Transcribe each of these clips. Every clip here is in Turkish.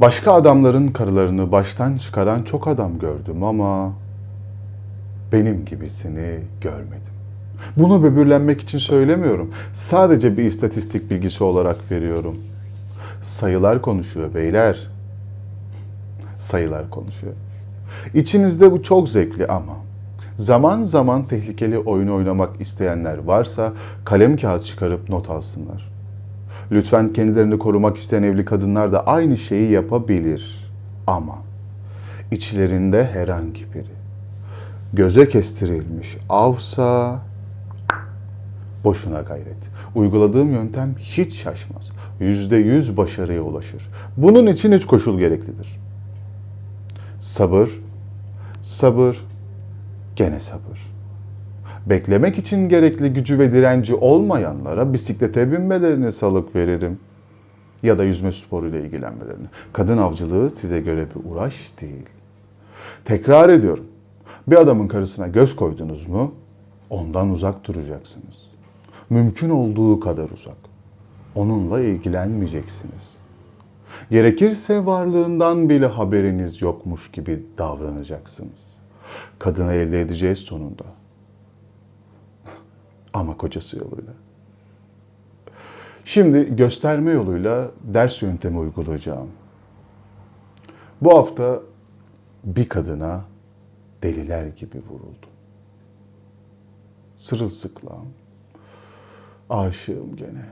Başka adamların karılarını baştan çıkaran çok adam gördüm ama benim gibisini görmedim. Bunu böbürlenmek için söylemiyorum. Sadece bir istatistik bilgisi olarak veriyorum. Sayılar konuşuyor beyler. Sayılar konuşuyor. İçinizde bu çok zevkli ama zaman zaman tehlikeli oyun oynamak isteyenler varsa kalem kağıt çıkarıp not alsınlar. Lütfen kendilerini korumak isteyen evli kadınlar da aynı şeyi yapabilir. Ama içlerinde herhangi biri göze kestirilmiş avsa boşuna gayret. Uyguladığım yöntem hiç şaşmaz. Yüzde yüz başarıya ulaşır. Bunun için üç koşul gereklidir. Sabır, sabır, gene sabır. Beklemek için gerekli gücü ve direnci olmayanlara bisiklete binmelerini salık veririm. Ya da yüzme sporuyla ilgilenmelerini. Kadın avcılığı size göre bir uğraş değil. Tekrar ediyorum. Bir adamın karısına göz koydunuz mu ondan uzak duracaksınız. Mümkün olduğu kadar uzak. Onunla ilgilenmeyeceksiniz. Gerekirse varlığından bile haberiniz yokmuş gibi davranacaksınız. Kadını elde edeceğiz sonunda. Ama kocası yoluyla. Şimdi gösterme yoluyla ders yöntemi uygulayacağım. Bu hafta bir kadına deliler gibi vuruldu. Sırılsıklam. Aşığım gene.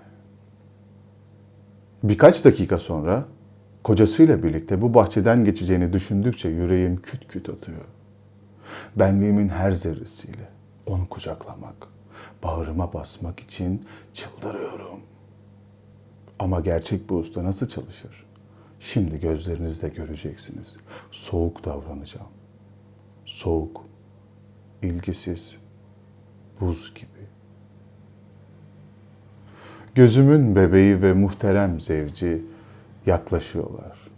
Birkaç dakika sonra kocasıyla birlikte bu bahçeden geçeceğini düşündükçe yüreğim küt küt atıyor. Benliğimin her zerresiyle onu kucaklamak, bağrıma basmak için çıldırıyorum. Ama gerçek bir usta nasıl çalışır? Şimdi gözlerinizle göreceksiniz. Soğuk davranacağım. Soğuk, ilgisiz, buz gibi. Gözümün bebeği ve muhterem zevci yaklaşıyorlar.